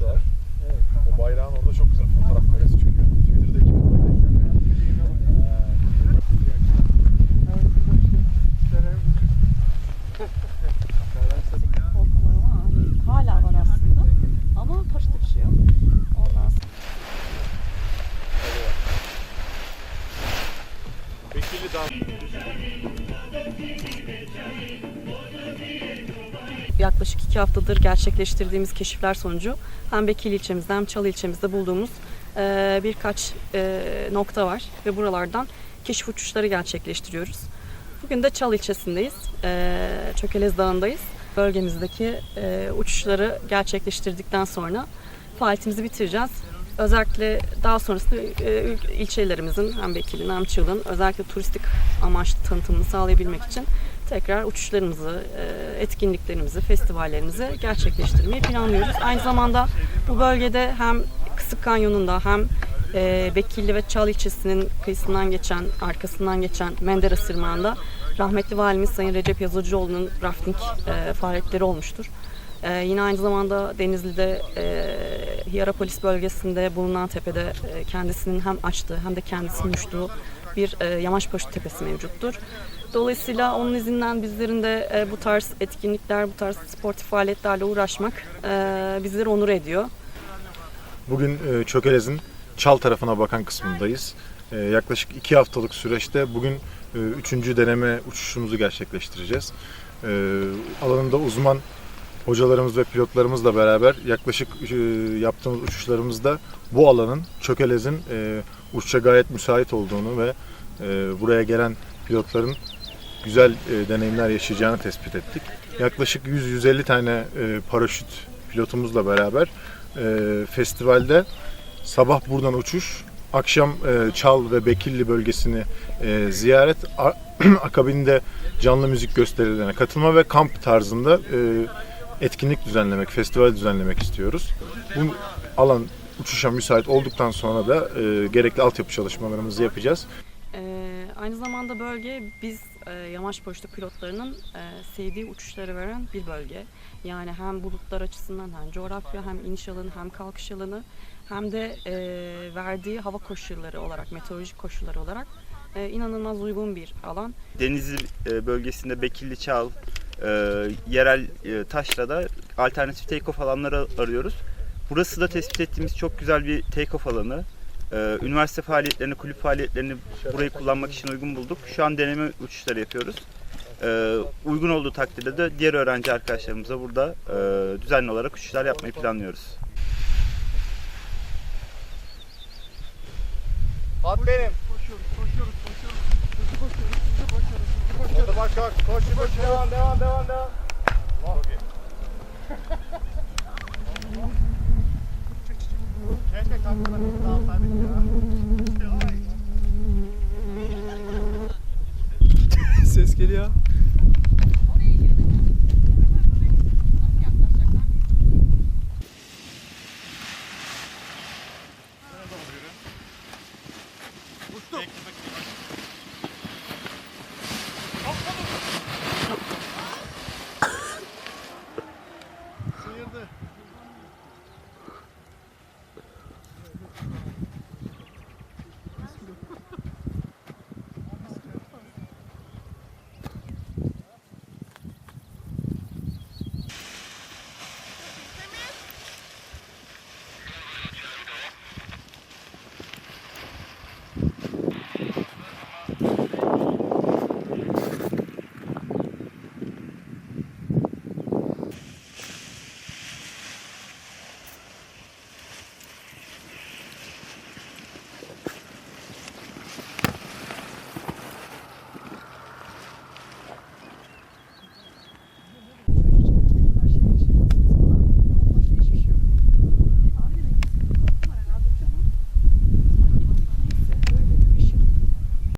bayrak var. O bayrağın orada çok güzel fotoğraf karesi çıkıyor. Twitter'da ama hani hala var aslında. Ama paraşüt uçuyor. Ondan sonra Bekirli Dağ. Yaklaşık iki haftadır gerçekleştirdiğimiz keşifler sonucu hem Bekili ilçemizde hem Çalı ilçemizde bulduğumuz e, birkaç e, nokta var ve buralardan keşif uçuşları gerçekleştiriyoruz. Bugün de Çalı ilçesindeyiz, e, Çökelez Dağı'ndayız. Bölgemizdeki e, uçuşları gerçekleştirdikten sonra faaliyetimizi bitireceğiz. Özellikle daha sonrasında e, ilçelerimizin hem Bekir'in hem Çığlık'ın özellikle turistik amaçlı tanıtımını sağlayabilmek için tekrar uçuşlarımızı, e, etkinliklerimizi, festivallerimizi gerçekleştirmeyi planlıyoruz. Aynı zamanda bu bölgede hem Kısık Kanyonu'nda hem e, Bekirli ve Çal ilçesinin kıyısından geçen, arkasından geçen Menderes Irmağı'nda rahmetli valimiz Sayın Recep Yazıcıoğlu'nun rafting e, faaliyetleri olmuştur. Yine aynı zamanda Denizli'de e, Hierapolis bölgesinde bulunan tepede kendisinin hem açtığı hem de kendisinin uçtuğu bir e, Yamaçbaşı tepesi mevcuttur. Dolayısıyla onun izinden bizlerin de e, bu tarz etkinlikler, bu tarz sportif faaliyetlerle uğraşmak e, bizleri onur ediyor. Bugün e, Çökelez'in Çal tarafına bakan kısmındayız. E, yaklaşık iki haftalık süreçte bugün e, üçüncü deneme uçuşumuzu gerçekleştireceğiz. E, alanında uzman hocalarımız ve pilotlarımızla beraber yaklaşık e, yaptığımız uçuşlarımızda bu alanın Çökelez'in e, uçuşa gayet müsait olduğunu ve e, buraya gelen pilotların güzel e, deneyimler yaşayacağını tespit ettik. Yaklaşık 100-150 tane e, paraşüt pilotumuzla beraber e, festivalde sabah buradan uçuş, akşam e, Çal ve Bekilli bölgesini e, ziyaret, akabinde canlı müzik gösterilerine katılma ve kamp tarzında e, etkinlik düzenlemek, festival düzenlemek istiyoruz. Bu alan uçuşa müsait olduktan sonra da e, gerekli altyapı çalışmalarımızı yapacağız. Ee, aynı zamanda bölge biz e, yamaç paraşütü pilotlarının e, sevdiği uçuşları veren bir bölge. Yani hem bulutlar açısından hem coğrafya hem iniş alanı hem kalkış alanı hem de e, verdiği hava koşulları olarak, meteorolojik koşulları olarak e, inanılmaz uygun bir alan. Denizli e, bölgesinde Bekirli Çal, e, yerel e, Taşra'da alternatif take-off alanları arıyoruz. Burası da tespit ettiğimiz çok güzel bir take-off alanı. E, Üniversite faaliyetlerini, kulüp faaliyetlerini burayı kullanmak için uygun bulduk. Şu an deneme uçuşları yapıyoruz. E, Uygun olduğu takdirde de diğer öğrenci arkadaşlarımıza burada e, düzenli olarak uçuşlar yapmayı planlıyoruz. At benim. Koşuyoruz, koşuyoruz, koşuyoruz. Hızlı koşuyoruz, hızlı koşuyoruz, Koş, koş, koş, devam, devam, devam, devam. Çok iyi. Keşke kankalar bizi daha alsaydık ya. Ses geliyor. Uçtum. Bekle, bekle. Hayırdır?